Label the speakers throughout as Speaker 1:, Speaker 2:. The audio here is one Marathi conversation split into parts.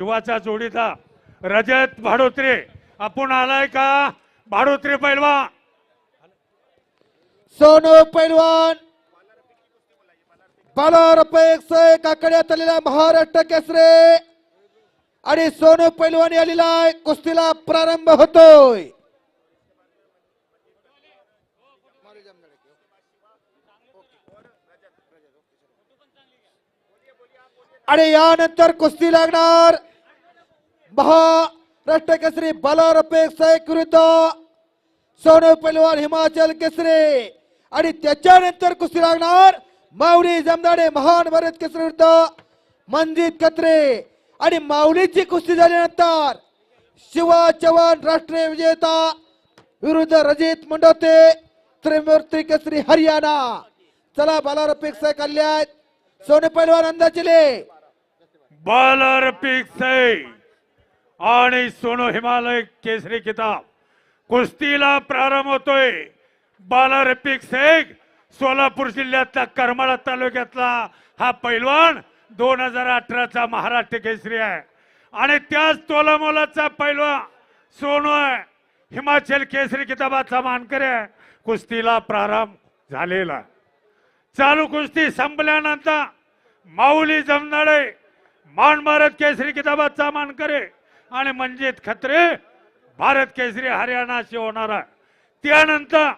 Speaker 1: युवाचा जोडीदा रजत भाडोत्रे. आपण आलाय का? भाडोत्रे पैलवा
Speaker 2: सोनू पैलवान. बालारपेक्षा काकड्यात आलेला महाराष्ट्र केसरे. आणि सोनू पैलवान आलेला आहे. कुस्तीला प्रारंभ होतोय. आणि यानंतर कुस्ती लागणार. महाराष्ट्र केसरी बालारपेक्षा विरुद्ध सोनू पैलवान हिमाचल केसरी. आणि त्याच्यानंतर कुस्ती लागणार माऊली जमदाडे महान भारत केसरी विरुद्ध मंजित कत्रे आणि माऊलीची कुस्ती झाल्यानंतर शिवा चव्हाण राष्ट्रीय विजेता विरुद्ध रजित मंडोते त्रिमूर्ती केसरी हरियाणा. चला बालारपेक्षा कल्याण. सोनू पैलवान अंदाजिले
Speaker 1: बालर पिक्सै आणि सोनो हिमालय केसरी किताब. कुस्तीला प्रारंभ होतोय. बालर पिक्सेक सोलापूर जिल्ह्यातला करमाळा तालुक्यातला हा पैलवान दोन हजार अठराचा महाराष्ट्र केसरी आहे. आणि त्याच तोलामोलाचा पैलवान सोनो आहे. हिमाचल केसरी किताबाचा मानकरी आहे. कुस्तीला प्रारंभ झालेला चालू कुस्ती संपल्यानंतर माऊली जमनाळे मान भारत केसरी किताबाचा मानकरी आणि मंजित खत्रे भारत केसरी हरियाणाशी होणार आहे. त्यानंतर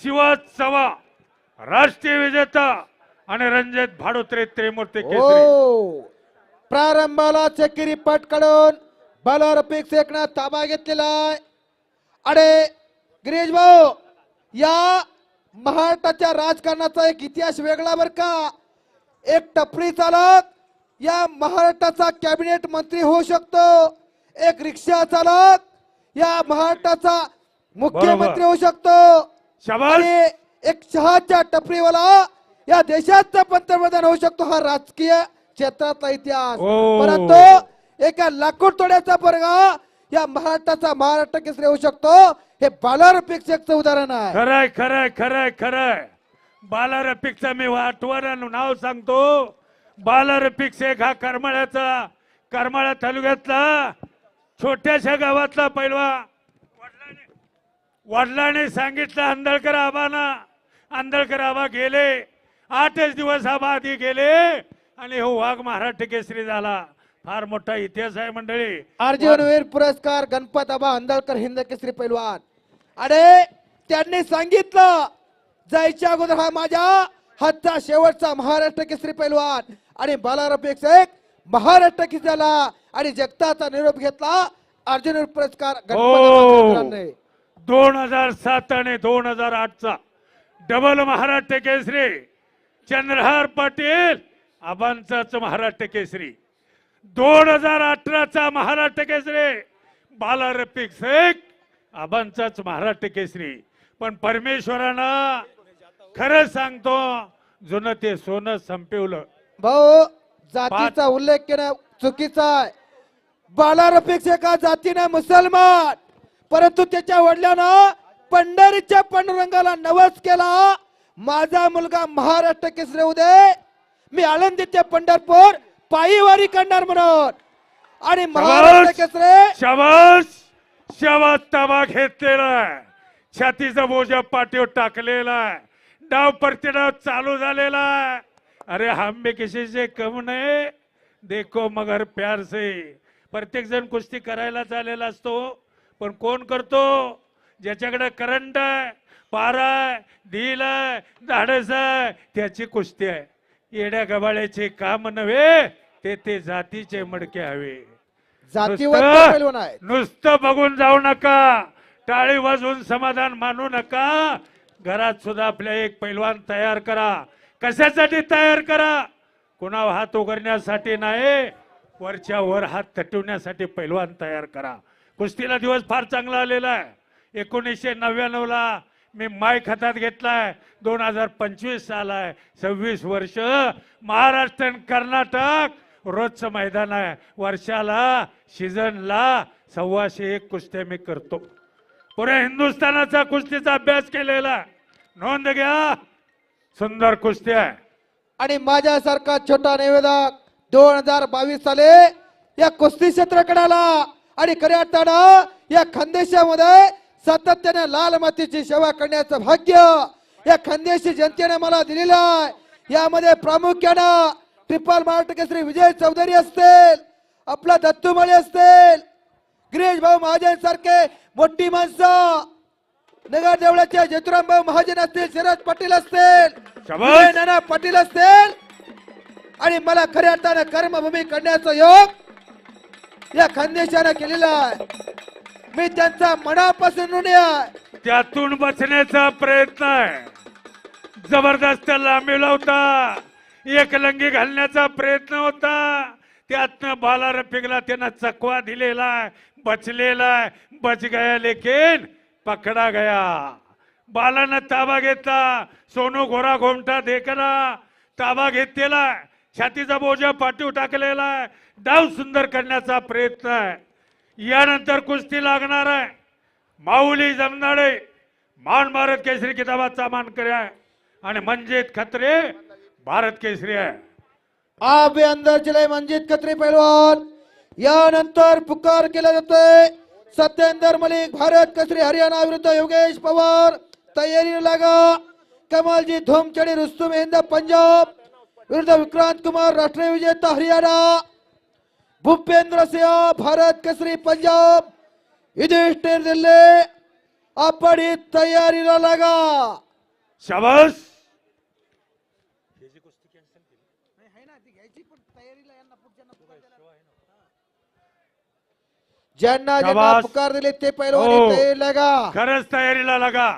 Speaker 1: शिवा चव्हाण राष्ट्रीय विजेता आणि रणजित भाडोत्रे त्रिमूर्ती केसरी.
Speaker 2: प्रारंभाला चेकिरी पट काढून बॉलर पिक्स एकना ताबा घेतलेला आहे. अरे गिरीश भाऊ या महाराष्ट्राच्या राजकारणाचा एक इतिहास वेगळा बर का? एक टपरी चालक या महाराष्ट्राचा कॅबिनेट मंत्री होऊ शकतो. एक रिक्षा चालक या महाराष्ट्राचा मुख्यमंत्री होऊ शकतो. आणि एक चहाच्या टपरीवाला या देशाचा पंतप्रधान होऊ शकतो हा राजकीय क्षेत्रातला इतिहास.
Speaker 1: ओ.
Speaker 2: परंतु एका लाकूड तोड्याचा पोरगा या महाराष्ट्राचा महाराष्ट्र केसरी होऊ शकतो. हे बालारपेक्षेचं उदाहरण आहे.
Speaker 1: खरंय खरंय खरंय खरंय. बालारपिकचं मी आठवण नाव सांगतो. बालारपिक्स एक हा करमाळ्याचा करमाळा तालुक्यातला छोट्याशा गावातला पैलवा. वडिलांनी वडिलांनी सांगितलं आंदळकर आबाना आंदळकर आबा गेले. आठच दिवस आबा आधी गेले आणि हो वाघ महाराष्ट्र केसरी झाला. फार मोठा इतिहास आहे मंडळी.
Speaker 2: अर्जुन वीर पुरस्कार गणपत आबा अंधळकर हिंद केसरी पैलवान. अरे त्यांनी सांगितलं जायच्या अगोदर हा माझ्या हातचा शेवटचा महाराष्ट्र केसरी पैलवान. आणि बालारपेक्षा एक महाराष्ट्र केसरी झाला आणि जगताचा निरोप घेतला. अर्जुन पुरस्कार
Speaker 1: हो. दोन हजार सात आणि दोन हजार आठचा डबल महाराष्ट्र केसरी चंद्रहार पाटील आबांचाच महाराष्ट्र केसरी दोन हजार अठराचा महाराष्ट्र केसरी बालारपिक शेख आबांचाच महाराष्ट्र केसरी पण परमेश्वरानं खरं सांगतो जुनं ते सोनं संपवलं.
Speaker 2: भाऊ जातीचा उल्लेख केला चुकीचा आहे. बालारपेक्षा का जातीने मुसलमान. परंतु त्याच्या वडिलांना पंढरीच्या पांडुरंगाला नवस केला. माझा मुलगा महाराष्ट्र केसरी उदे मी आळंदी ते पंढरपूर पायीवारी करणार म्हणून. आणि महाराष्ट्र केसरी!
Speaker 1: शाबास! शाबास ताबा घेतलेला आहे. छातीचा बोजा पाठीवर टाकलेला आहे. डाव परतीडाव चालू झालेला आहे. अरे हम भी किसी से कम नाही. देखो मगर प्यार से. प्रत्येक जण कुस्ती करायला चाललेला असतो. पण कोण करतो? ज्याच्याकडे करंट आहे पारा आहे धील आहे धाडस आहे त्याची कुस्ती आहे. येड्या गबाळ्याचे काम नव्हे ते ते जातीचे मडके हवे. नुसतं- नुसतं बघून जाऊ नका. टाळी वाजवून समाधान मानू नका. घरात सुद्धा आपल्या एक पैलवान तयार करा. कशासाठी तयार करा? कुणा हात उघडण्यासाठी नाही. वरच्या वर हात तटवण्यासाठी पैलवान तयार करा. कुस्तीला दिवस फार चांगला आलेला आहे. एकोणीसशे नव्याण्णवला मी माईक हातात घेतलाय. दोन हजार पंचवीस साल आहे सव्वीस वर्ष महाराष्ट्र आणि कर्नाटक रोजचं मैदान आहे. वर्षाला सीझनला सव्वाशे एक कुस्त्या मी करतो. पुऱ्या हिंदुस्थानाचा कुस्तीचा अभ्यास केलेला नोंद घ्या. सुंदर कुस्ती आहे.
Speaker 2: आणि माझ्यासारखा छोटा निवेदक दोन हजार बावीस साली या कुस्ती क्षेत्राकडे आला आणि खऱ्या अर्थानं या खानदेशामध्ये सातत्याने लाल मातीची सेवा करण्याचं भाग्य या खानदेशी जनतेने मला दिलेलं आहे. यामध्ये प्रामुख्यानं ट्रिपल महाराष्ट्र विजय चौधरी असतील आपला दत्तू माळी असतील गिरीश भाऊ महाजन सारखे मोठी माणसं नगर देवळाचे जयतुराम भाऊ महाजन असतील शरद पाटील असतील नाना पाटील असतील आणि मला खऱ्या अर्थानं कर्मभूमी करण्याचा योग या खानदेशानं केलेला आहे. मी त्यांचा मनापासून ऋणी आहे.
Speaker 1: त्यातून बचण्याचा प्रयत्न आहे. जबरदस्त लांबीला होता एक लंगी घालण्याचा प्रयत्न होता. त्यातनं बाला रफिकला त्यांना चकवा दिलेला बचलेला आहे. बच गया लेकिन पकडा गया. बालानं ताबा घेतला. सोनू घोरा घोमटा देखला ताबा घेतलेला छातीचा बोजा पाठीव टाकलेला आहे. डाव सुंदर करण्याचा प्रयत्न आहे. यानंतर कुस्ती लागणार आहे. माऊली जमनाडे मान भारत केसरी किताबाचा मानकरी आहे. आणि मंजित खत्रे भारत केसरी आहे.
Speaker 2: आबे अंदर चले मंजित खत्री पैलवान यानंतर पुकार केला जातोय. सत्येंदर मलिक भारत केसरी हरियाणा विरुद्ध योगेश पवार. तयारी लागा. कमलजी धोमचडी रुस्तुम हिंद पंजाब. विरुद्ध विक्रांत कुमार राष्ट्रीय विजेता हरियाणा भूपेंद्र सिंह भारत केसरी पंजाब। युधिष्ठिर दिल्ली आपण ही तयारीला लागा।
Speaker 1: शाबास
Speaker 2: ज्यांना ज्यांना
Speaker 1: शाबास.
Speaker 2: पुकार दिले ते पैलवान
Speaker 1: हो.
Speaker 2: तयारी लागा।
Speaker 1: खरंच तयारीला लागा।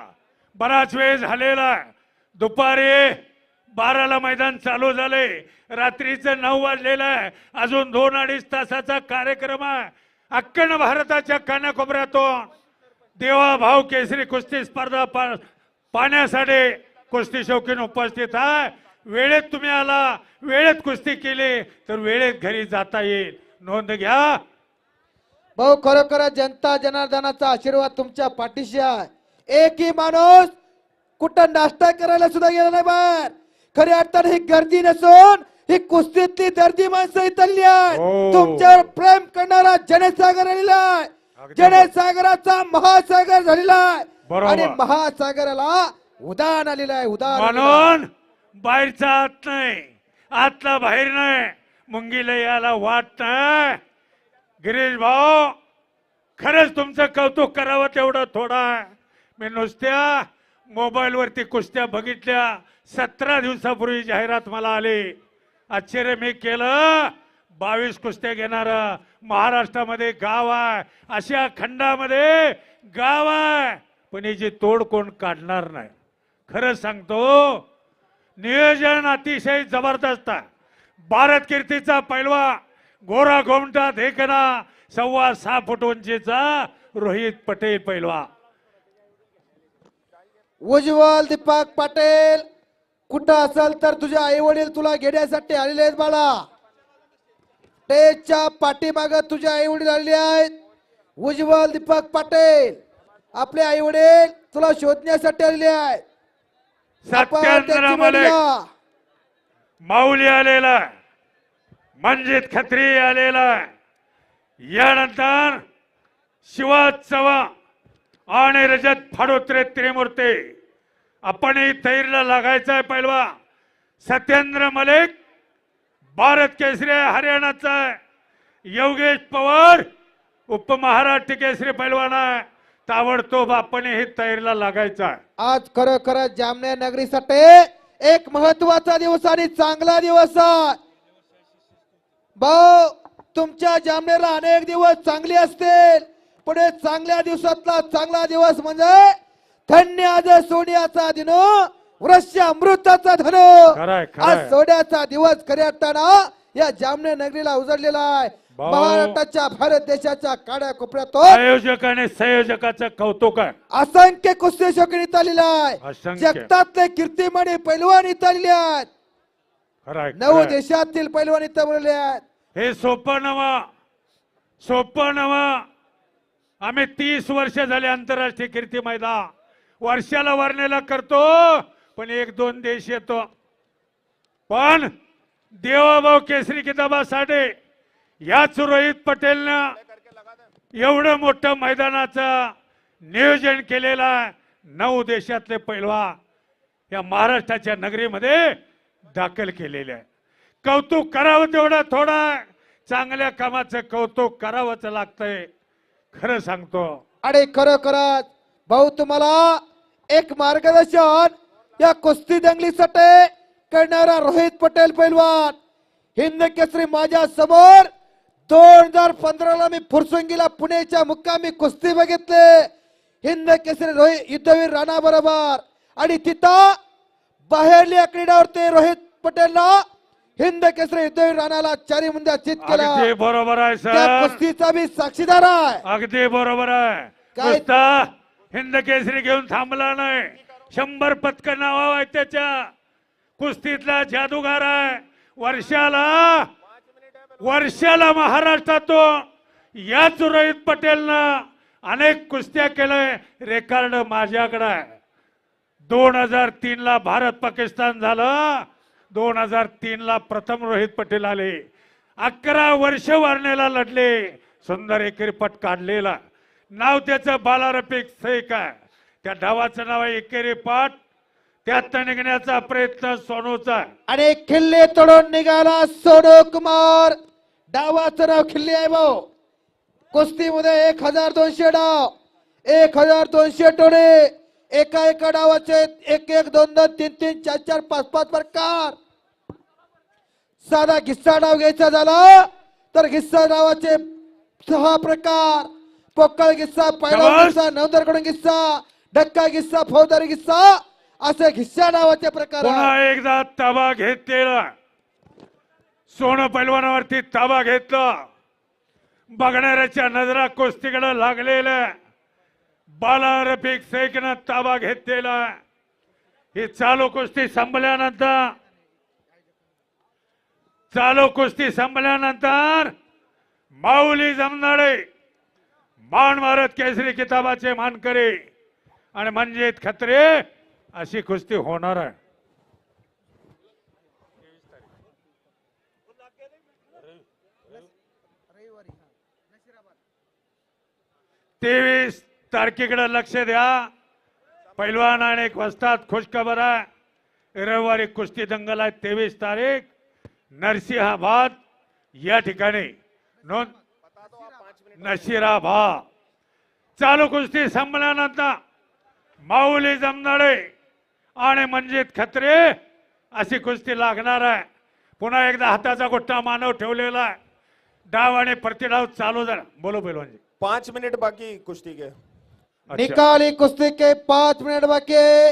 Speaker 1: बराच वेळ झालेला दुपारी बाराला मैदान चालू झालंय. रात्रीचं नऊ वाजलेलं आहे. अजून दोन अडीच तासाचा कार्यक्रम आहे. अक्कन भारताच्या कानाकोपऱ्यातून देवा भाऊ केसरी कुस्ती स्पर्धा पा- पाहण्यासाठी कुस्ती शौकीन उपस्थित आहे. वेळेत तुम्ही आला वेळेत कुस्ती केली तर वेळेत घरी जाता येईल. नोंद घ्या.
Speaker 2: भाऊ खरोखर जनता जनार्दनाचा आशीर्वाद तुमच्या पाठीशी आहे. एकही माणूस कुठं नाश्ता करायला सुद्धा गेला नाही बाहेर. खऱ्या अर्थाने ही गर्दी नसून ही कुस्तीतली दर्दी माणसं इथली आहे
Speaker 1: हो.
Speaker 2: तुमच्यावर प्रेम करणारा जनसागर आलेला आहे
Speaker 1: अगदी
Speaker 2: जनसागराचा महासागर झालेला आहे
Speaker 1: बरोबर.
Speaker 2: आणि महासागराला उदान आलेलं आहे उदान आलेलं आहे.
Speaker 1: म्हणून बाहेरचा आत नाही आतला बाहेर नाही मुंगीला याला वाट नाही गिरीश भाऊ खरंच तुमचं कौतुक करावं तेवढं थोडं मी नुसत्या मोबाईलवरती कुस्त्या बघितल्या सतरा दिवसापूर्वी जाहिरात मला आली. आश्चर्य मी केलं. बावीस कुस्त्या घेणार महाराष्ट्रामध्ये गाव आहे. अशा खंडामध्ये गाव आहे. पण याची तोड कोण काढणार नाही. खरं सांगतो नियोजन अतिशय जबरदस्त आहे. भारत कीर्तीचा पैलवा गोरा घोमटा धेकना सव्वा सहा फूट उंचीचा रोहित पटेल पैलवा.
Speaker 2: उज्ज्वल दीपक पटेल. कुठं असेल तर तुझे आई वडील तुला घेण्यासाठी आलेले आहेत बाळा स्टेजच्या पाठीमाग तुझे आई वडील आलेले आहेत उज्ज्वल दीपक पाटील आपले आई वडील तुला शोधण्यासाठी आलेले आहेत
Speaker 1: सत्येंद्र मलिक. माऊली आलेला आहे. मंजित खत्री आलेला आहे. यानंतर शिवाज चव्हाण आणि रजत फाडोत्रे त्रिमूर्ती आपणही तैरला लागायचंय आहे पैलवा. सत्येंद्र मलिक भारत केसरी आहे, हरियाणाचा आहे. योगेश पवार उपमहाराष्ट्र केसरी पैलवान आहे. ताबडतोब आपण हे तैरला लागायचं आहे.
Speaker 2: आज खरोखर जामण्या नगरीसाठी एक महत्त्वाचा दिवस आणि चांगला दिवस भाऊ तुमच्या जामनेला अनेक दिवस चांगले असतील. पुढे चांगल्या दिवसातला चांगला दिवस म्हणजे धन्य आज सोन्याचा दिन वृक्ष अमृताचा धन.
Speaker 1: खरंय, खरंय.
Speaker 2: आज सोन्याचा दिवस खऱ्या अर्थानं या जामनेर नगरीला उजळलेला आहे.
Speaker 1: भाऊ.
Speaker 2: महाराष्ट्राच्या भारत देशाच्या काड्या कोपऱ्यातून
Speaker 1: आयोजक आणि संयोजकाचं कौतुक आहे.
Speaker 2: असंख्य कुस्ती शौकीन इथं आलेले आहे.
Speaker 1: असंख्य.
Speaker 2: जगतातले कीर्तिमानी पैलवान इथं आलेले आहेत.
Speaker 1: खरंय,
Speaker 2: नऊ
Speaker 1: खरंय.
Speaker 2: देशातील पैलवान इथं बोलले आहेत.
Speaker 1: हे सोपं नवा सोपं नवा आम्ही तीस वर्ष झाले आंतरराष्ट्रीय कीर्ती मैदान. वर्षाला वर्णेला करतो पण एक दोन देश येतो. पण देवाभाऊ केसरी किताबासाठी याच रोहित पटेलनं एवढं मोठं मैदानाचं नियोजन केलेलं आहे. नऊ देशातले पैलवा या महाराष्ट्राच्या नगरीमध्ये दाखल केलेले आहे. कौतुक करावं तेवढं थोडा चांगल्या कामाचं कौतुक करावंच लागतंय. खरं सांगतो.
Speaker 2: आणि खरोखरच भाऊ तुम्हाला एक मार्गदर्शन या कुस्ती दंगलीसाठी करणारा रोहित पटेल पैलवान. हिंद केसरी माझ्यासमोर. दोन हजार पंधराला मी फुरसुंगीला पुण्याच्या मुक्कामी कुस्ती बघितले. हिंद केसरी रोहित युद्धवीर राणा बरोबर. आणि तिथं बाहेरल्या क्रीडावरती रोहित पटेलला हिंद केसरी युद्धवीर राणाला चारी मुंद्या चित केला
Speaker 1: बरोबर आहे
Speaker 2: कुस्तीचा मी साक्षीदार आहे.
Speaker 1: अगदी बरोबर आहे.
Speaker 2: काय-
Speaker 1: हिंद केसरी घेऊन थांबला नाही. शंभर पथक नाव आहे त्याच्या. कुस्तीतला जादूगार आहे. वर्षाला वर्षाला महाराष्ट्रातून याच रोहित पटेलनं अनेक कुस्त्या केलंय. रेकॉर्ड माझ्याकडे आहे. दोन हजार तीन ला भारत पाकिस्तान झालं. दोन हजार तीन ला प्रथम रोहित पटेल आले. अकरा वर्ष वारणेला लढले. सुंदर एकेरी पट काढलेला. नाव त्याचं बालारपिक फेक आहे. त्या डावाचं नाव आहे एकेरी पाठ त्यात निघण्याचा प्रयत्न सोनूचा आहे.
Speaker 2: आणि खिल्ले तोडून निघाला सोनू कुमार. डावाचं नाव खिल्ली आहे भाऊ. कुस्तीमध्ये एक हजार दोनशे डाव. एक हजार दोनशे टोळे एका एका डावाचे एक एक दोन दोन तीन तीन चार चार पाच पाच प्रकार. साधा गिस्सा डाव घ्यायचा झाला तर घिस्सा डावाचे सहा प्रकार. पोकळ गिस्सा पहिला
Speaker 1: शाबास.
Speaker 2: गिस्सा नवदरकडून गिस्सा डक्का गिस्सा फौजदारी गिस्सा असे गिस्सा डावाचे प्रकार.
Speaker 1: पुन्हा एकदा ताबा घेतलेला सोनं पैलवानावरती ताबा घेतला बघणाऱ्याच्या नजरा कुस्तीकडे लागलेल्या बाला रफिक शेखनं ताबा घेतलेला ही चालू कुस्ती संपल्यानंतर चालू कुस्ती संपल्यानंतर माऊली जमनाडे बाण भारत केसरी किताबाचे मानकरी. आणि मंजित खत्रे अशी कुस्ती होणार आहे. तेवीस तारखेकडे लक्ष द्या. पैलवान आणि एक वस्तात खुशखबर आहे. रविवारी कुस्ती दंगल आहे. तेवीस तारीख नरसिंहाबाद या ठिकाणी. नोंद नशिराबाद चालू कुस्ती संपल्यानंतर माऊली जमनाडे आणि मंजित खत्रे अशी कुस्ती लागणार आहे. पुन्हा एकदा हाताचा गोष्टा मानव ठेवलेला आहे. डाव आणि प्रतिडाव चालू झाला. बोलो पैलवानजी.
Speaker 3: पाँच मिनट बाकी कुश्ती के.
Speaker 1: अच्छा.
Speaker 2: निकाली कुस्ती के पाच मिनिट बाकी.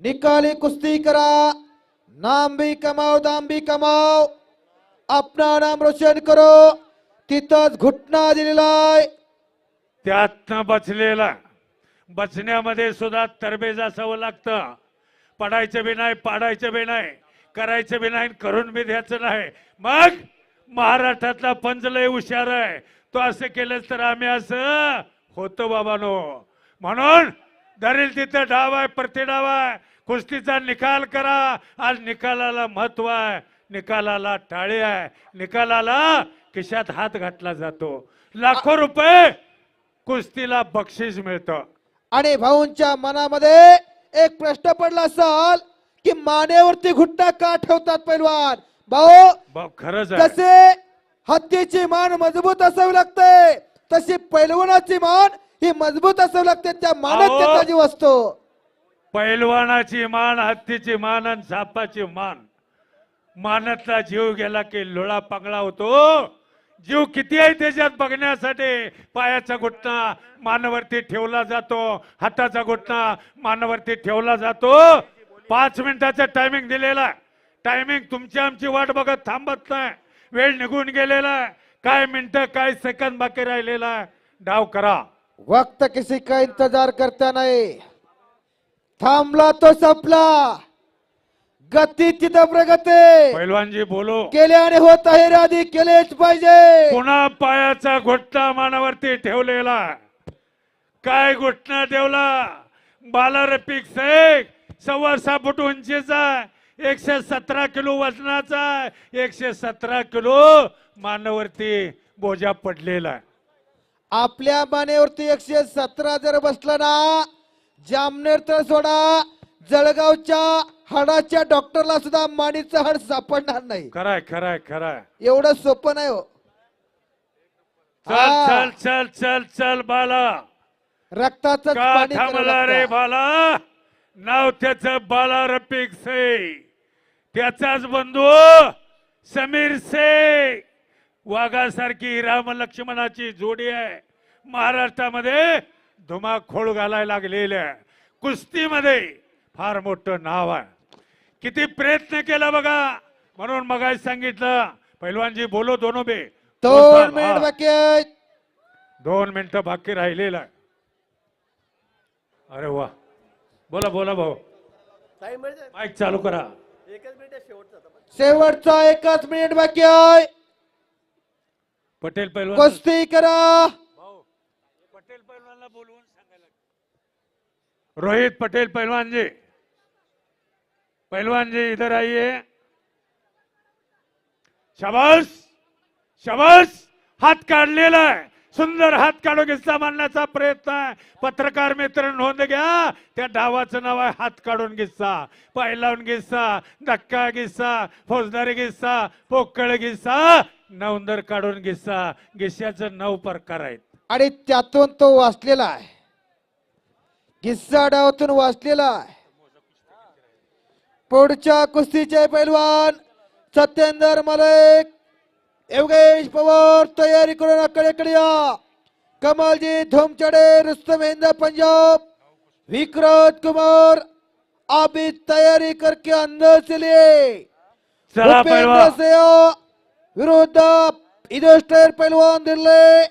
Speaker 2: निकाली कुस्ती करा. नाम भी कमाओ दाम भी कमाओ. अपना नाम रोशन करो. तिथंच घुटना दिलेला आहे.
Speaker 1: त्यातनं बचलेला. बचण्यामध्ये सुद्धा तरबेज असावं लागतं. पडायचं बी नाही पाडायचं बी नाही करायचं बी नाही करून बी द्यायचं नाही. मग महाराष्ट्रातला पंचलय हुशार आहे. तो असं केलं तर आम्ही असं होतो बाबानो. म्हणून धरील तिथं डाव आहे प्रति डाव आहे. कुस्तीचा निकाल करा. आज निकालाला महत्त्व आहे. निकालाला टाळे आहे. निकालाला खिशात हात घातला जातो. लाखो रुपये कुस्तीला बक्षीस मिळतं.
Speaker 2: आणि भाऊंच्या मनामध्ये एक प्रश्न पडला असाल की मानेवरती घुटना का ठेवतात पैलवान? भाऊ
Speaker 1: खरंच
Speaker 2: जसे हत्तीची मान मजबूत असावी लागते तशी पैलवानाची मान ही मजबूत असावी लागते. त्या मानात. त्याचा जीव असतो.
Speaker 1: पैलवानाची मान हत्तीची मान आणि सापाची मान. मानातला जीव गेला की लोळा पांगळा होतो. जीव किती आहे त्याच्यात बघण्यासाठी? पायाचा घुटणा मानवरती ठेवला जातो हाताचा घुटणा मानवरती ठेवला जातो. पाच मिनिटाचा टायमिंग दिलेला टायमिंग तुमची आमची वाट बघत थांबत नाही. वेळ निघून गेलेला काय मिनिटं काय सेकंद बाकी राहिलेला डाव करा.
Speaker 2: वक्त किसी का इंतजार करता नाही. थांबला तो संपला. गती तिथं प्रगती.
Speaker 1: पैलवानजी बोलो.
Speaker 2: केल्याने होत आहे राधी केलेच पाहिजे.
Speaker 1: पुन्हा पायाचा घोटणा मानावरती ठेवलेला. काय घोटणा ठेवला बाला रफिक शेख सव्वा सहा फूट उंचीचा एकशे सतरा किलो वजनाचा. एकशे सतरा किलो मानवरती बोजा पडलेला
Speaker 2: आपल्या मानेवरती एकशे सतरा जर बसला ना जामनेर तर सोडा जळगावच्या हाडाच्या डॉक्टरला सुद्धा मानेचं हाड सापडणार नाही.
Speaker 1: खराय खराय खराय.
Speaker 2: एवढं सोपं नाही हो.
Speaker 1: चल
Speaker 2: हा.
Speaker 1: चल चल चल चल बाला.
Speaker 2: रक्ताचं
Speaker 1: का
Speaker 2: पाणी
Speaker 1: थांबला
Speaker 2: करावं
Speaker 1: रे
Speaker 2: लागतं.
Speaker 1: बाला? नाव त्याच बाला रफिक से त्याचाच बंधू समीर से वाघासारखी राम लक्ष्मणाची जोडी आहे. महाराष्ट्रामध्ये धुमाखोळ घालायला लागलेली आहे. कुस्तीमध्ये फार मोठं नाव आहे. किती प्रयत्न केला बघा. म्हणून मग सांगितलं पैलवानजी बोलो दोनो बे.
Speaker 2: दोन मिनिट बाकी
Speaker 1: दोन मिनिटं बाकी राहिलेलं आहे. अरे वा. बोला बोला भाऊ. माईक चालू करा.
Speaker 2: शेवटचा एकच मिनिट बाकी आहे.
Speaker 1: पटेल पैलवान
Speaker 2: कुस्ती करा.
Speaker 1: भाऊ पटेल पैलवानला बोलवून सांगायला रोहित पटेल पहलवान जी पहलवान जी इधर आइए। शबस शाबास हात काढलेला आहे सुंदर हात काढून किस्सा मांडण्याचा प्रयत्न आहे। पत्रकार मित्र नोंद घ्या। त्या डावाचं नाव आहे हात काढून किस्सा पायलावून किस्सा धक्का किस्सा फौजदारी किस्सा पोकळ किस्सा नवंदर काढून किस्सा गिस्साचं नऊ प्रकार आहेत.
Speaker 2: आणि त्यातून तो वाचलेला आहे. किस्सा डावातून वाचलेला आहे. पुढच्या कुस्तीचे पैलवान सत्येंद्र मलिक योगेश पवार तयारी करून आकडेकडे या. कमलजी धोमचडे रुस्तम पंजाब विक्रांत कुमार आप तैयारी करके अंदर चलिए.
Speaker 1: चला
Speaker 2: भूपेंद्र
Speaker 1: पैलवान
Speaker 2: सिंह विरुद्ध इधर पहलवान दिल्ली.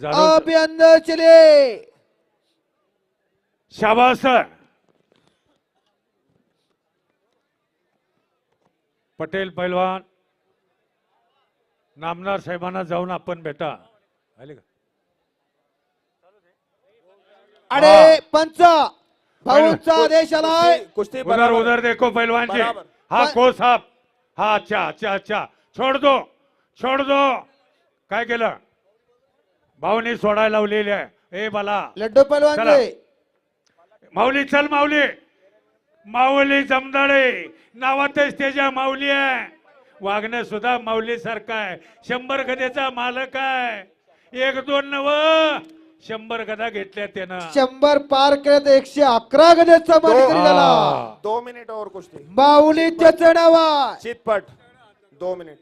Speaker 1: जाधव
Speaker 2: आप भी अंदर चलिए.
Speaker 1: शाबास पटेल पैलवान नामदार साहेबांना जाऊन आपण भेटा. आले का?
Speaker 2: अरे पंच भाऊचा आदेश आलाय.
Speaker 3: कुस्ती-
Speaker 1: उधर
Speaker 3: बराबर.
Speaker 1: उधर देखो पहलवान जी.
Speaker 3: बराबर.
Speaker 1: हाँ को साहब. हाँ अच्छा अच्छा अच्छा. छोड़ दो छोड़ दो. काय केलं? भाऊनी सोडायला लावलेली आहे. ए बाला.
Speaker 2: लड्डू पहलवान
Speaker 1: चला.
Speaker 2: जी.
Speaker 1: माऊली चल माऊली. माऊली जमदाडे नावातच त्याच्या माऊली आहे. वागणं सुद्धा माऊली सारखा आहे. शंभर गदेचा मालक आहे. एक दोन नव शंभर गदा घेतल्या त्यानं.
Speaker 2: शंभर पार केले तर एकशे अकरा गदेचा मानकरी झाला.
Speaker 3: दो मिनिट और कुस्ती
Speaker 2: माऊली त्याचं नाव आहे
Speaker 3: चितपट. दो मिनिट.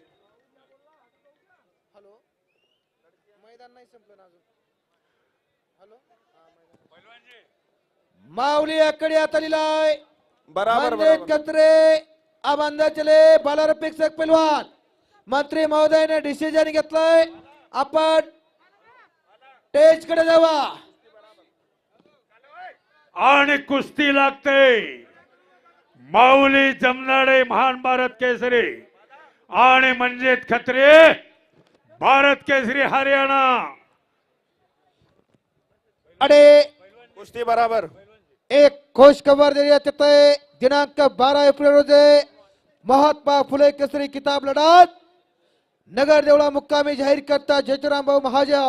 Speaker 2: माऊली आकडे आता लिहिलाय
Speaker 3: बराबर
Speaker 2: कत्रे अब अंदर चले बालार पेक्षक पहलवान मंत्री महोदयाने डिसिजन घेतलाय. आपण स्टेजकडे जावा.
Speaker 1: आणि कुस्ती लागते. माऊली जमनाडे महान भारत केसरी. आणि मंजित खत्रे भारत केसरी हरियाणा.
Speaker 2: अरे
Speaker 3: कुस्ती बराबर.
Speaker 2: एक खुशखबर देण्यात येत आहे दिनांक बारा एप्रिल रोजी महात्मा फुले केसरी किताब लढत नगर देवळा मुक्कामी जाहीर करता जयचराम भाऊ महाजन